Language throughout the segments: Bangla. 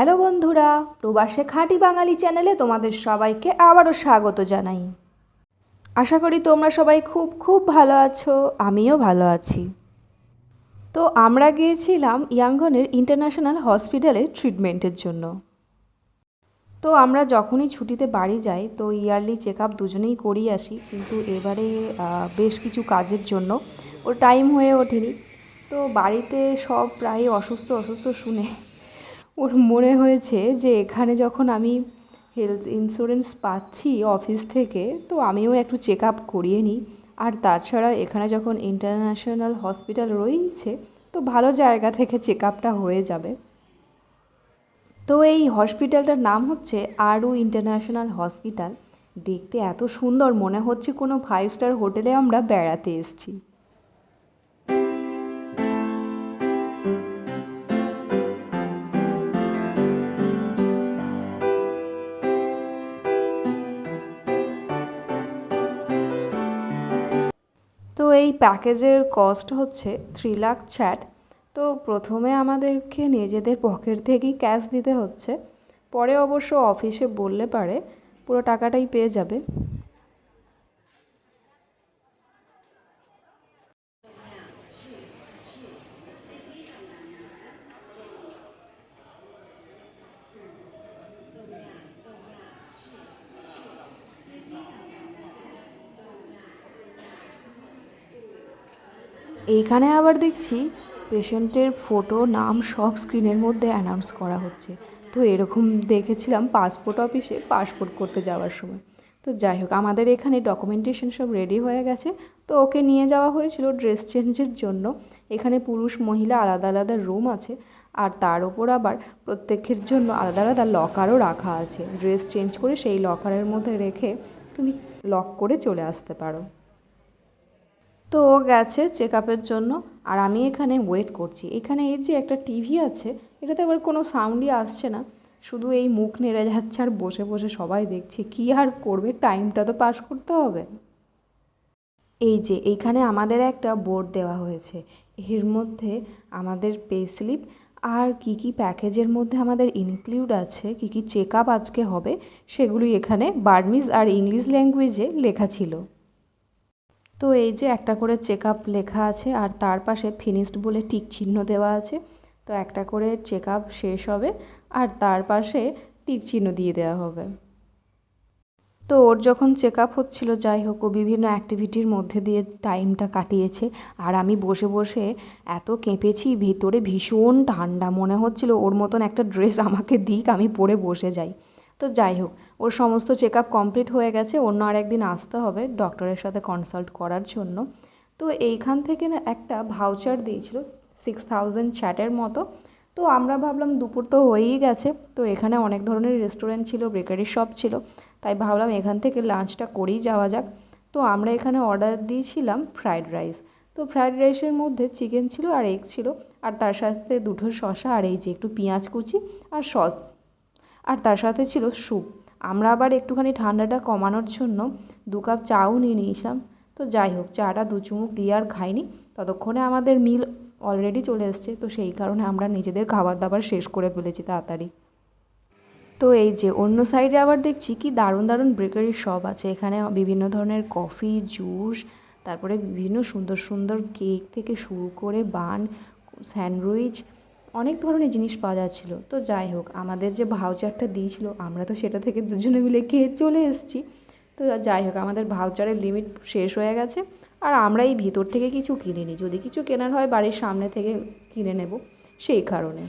হ্যালো বন্ধুরা, প্রবাসে খাঁটি বাঙালি চ্যানেলে তোমাদের সবাইকে আবারও স্বাগত জানাই। আশা করি তোমরা সবাই খুব খুব ভালো আছো, আমিও ভালো আছি। তো আমরা গিয়েছিলাম ইয়াঙ্গনের ইন্টারন্যাশনাল হসপিটালে ট্রিটমেন্টের জন্য। তো আমরা যখনই ছুটিতে বাড়ি যাই, তো ইয়ারলি চেক আপ দুজনেই করিয়ে আসি, কিন্তু এবারে বেশ কিছু কাজের জন্য। ওর টাইম হয়ে ওঠেনি। তো বাড়িতে সব প্রায় অসুস্থ অসুস্থ শুনে ওর মনে হয়েছে যে এখানে যখন আমি হেলথ ইন্স্যুরেন্স পাচ্ছি অফিস থেকে, তো আমিও একটু চেক আপ করিয়ে নিই। আর তাছাড়া এখানে যখন ইন্টারন্যাশনাল হসপিটাল রয়েছে, তো ভালো জায়গা থেকে চেক আপটা হয়ে যাবে। তো এই হসপিটালটার নাম হচ্ছে আরু ইন্টারন্যাশনাল হসপিটাল দেখতে এত সুন্দর, মনে হচ্ছে কোনো ফাইভ স্টার হোটেলে আমরা বেড়াতে এসেছি। এই প্যাকেজের কস্ট হচ্ছে থ্রি লাখ চ্যাট তো প্রথমে আমাদেরকে নিজেদের পকেট থেকেই ক্যাশ দিতে হচ্ছে। পরে অবশ্য অফিসে বললে পারে, পুরো টাকাটাই পেয়ে যাবে। এইখানে আবার দেখছি পেশেন্টের ফটো নাম সব স্ক্রিনের মধ্যে অ্যানাউন্স করা হচ্ছে। তো এরকম দেখেছিলাম পাসপোর্ট অফিসে পাসপোর্ট করতে যাওয়ার সময়। তো যাই হোক, আমাদের এখানে ডকুমেন্টেশন সব রেডি হয়ে গেছে। তো ওকে নিয়ে যাওয়া হয়েছিল ড্রেস চেঞ্জের জন্য। এখানে পুরুষ, মহিলা আলাদা আলাদা রুম আছে। আর তার ওপর আবার প্রত্যেকের জন্য আলাদা আলাদা লকারও রাখা আছে। ড্রেস চেঞ্জ করে সেই লকারের মধ্যে রেখে তুমি লক করে চলে আসতে পারো। তো ও গেছে চেক আপের জন্য, আর আমি এখানে ওয়েট করছি। এখানে এই যে একটা টিভি আছে, এটাতে আবার কোনো সাউন্ডই আসছে না। শুধু এই মুখ নেড়ে যাচ্ছে আর বসে বসে সবাই দেখছে। কী আর করবে? টাইমটা তো পাস করতে হবে। এই যে এইখানে আমাদের একটা বোর্ড দেওয়া হয়েছে। এর মধ্যে আমাদের পে স্লিপ আর কি কি প্যাকেজের মধ্যে আমাদের ইনক্লুড আছে, কি কি চেক আজকে হবে সেগুলি এখানে বার্মিজ আর ইংলিশ ল্যাঙ্গুয়েজে লেখা ছিল। তো এই যে একটা করে চেক আপ লেখা আছে আর তার পাশে ফিনিশড বলে টিক চিহ্ন দেওয়া আছে। তো একটা করে চেক আপ শেষ হবে আর তার পাশে টিক চিহ্ন দিয়ে দেওয়া হবে। তো ওর যখন চেক আপ হচ্ছিল, যাই হোক, ও বিভিন্ন অ্যাক্টিভিটির মধ্যে দিয়ে টাইমটা কাটিয়েছে। আর আমি বসে বসে এত কেঁপেছি, ভিতরে ভীষণ ঠান্ডা মনে হচ্ছিল। ওর মতন একটা ড্রেস আমাকে দিক, আমি পরে বসে যাই। তো যাই হোক, ওর সমস্ত চেক আপ কমপ্লিট হয়ে গেছে, অন্য আর একদিন আসতে হবে ডক্টরের সাথে কনসাল্ট করার জন্য। তো এইখান থেকে না একটা ভাউচার দিয়েছিল সিক্স থাউজেন্ড চ্যাটের মতো। তো আমরা ভাবলাম দুপুর তো হয়েই গেছে, তো এখানে অনেক ধরনের রেস্টুরেন্ট ছিল বেকারি শপ ছিল, তাই ভাবলাম এখান থেকে লাঞ্চটা করেই যাওয়া যাক। তো আমরা এখানে অর্ডার দিয়েছিলাম ফ্রাইড রাইস তো ফ্রাইড রাইসের মধ্যে চিকেন ছিল আর এগ ছিল, আর তার সাথে দুটো শসা আর এই যে একটু পেঁয়াজ কুচি আর সস আর তার সাথে ছিল স্যুপ। আমরা আবার একটুখানি ঠান্ডাটা কমানোর জন্য দু কাপ চাও নিয়ে নিয়েছিলাম। তো যাই হোক, চাটা দু চুমুক দিয়ে আর খাইনি। ততক্ষণে আমাদের মিল অলরেডি চলে এসছে। তো সেই কারণে আমরা নিজেদের খাবার দাবার শেষ করে ফেলেছি তাড়াতাড়ি। তো এই যে, অন্য সাইডে আবার দেখছি কি দারুণ দারুণ বেকারি শপ আছে। এখানে বিভিন্ন ধরনের কফি জুস তারপরে বিভিন্ন সুন্দর সুন্দর কেক থেকে শুরু করে বান স্যান্ডউইচ অনেক ধরনের জিনিস পাওয়া যাচ্ছিল। তো যাই হোক, আমাদের যে ভাউচারটা দিয়েছিল, আমরা তো সেটা থেকে দুজনে মিলে খেয়ে চলে এসেছি। তো যাই হোক, আমাদের ভাউচারের লিমিট শেষ হয়ে গেছে। আর আমরা এই ভিতর থেকে কিছু কিনিনি। যদি কিছু কেনার হয়, বাড়ির সামনে থেকে কিনে নেব, সেই কারণে।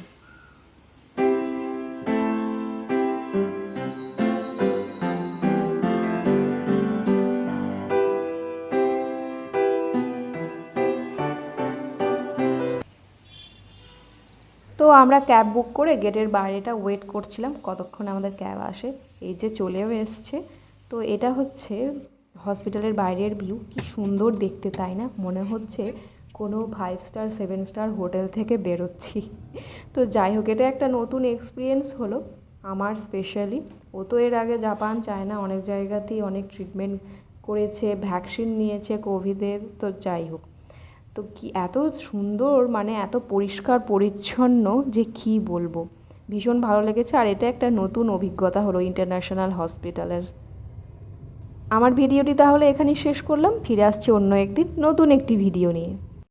তো আমরা ক্যাব বুক করে গেটের বাইরেটা ওয়েট করছিলাম কতক্ষণ আমাদের ক্যাব আসে। এই যে চলেও এসছে। তো এটা হচ্ছে হসপিটালের বাইরের ভিউ। কি সুন্দর দেখতে, তাই না? মনে হচ্ছে কোনো five star seven star hotel থেকে বেরোচ্ছি। তো যাই হোক, এটা একটা নতুন এক্সপিরিয়েন্স হলো আমার স্পেশালি ও তো এর আগে জাপান, চায়না অনেক জায়গাতেই অনেক ট্রিটমেন্ট করেছে ভ্যাকসিন নিয়েছে কোভিডের তো যাই হোক। তো কি এত সুন্দর মানে এত পরিষ্কার, পরিচ্ছন্ন যে কি বলব। ভীষণ ভালো লেগেছে আর এটা একটা নতুন অভিজ্ঞতা হলো ইন্টারন্যাশনাল হসপিটালের আমার ভিডিওটি তাহলে এখানেই শেষ করলাম, ফিরে আসছে অন্য একদিন নতুন একটি ভিডিও নিয়ে।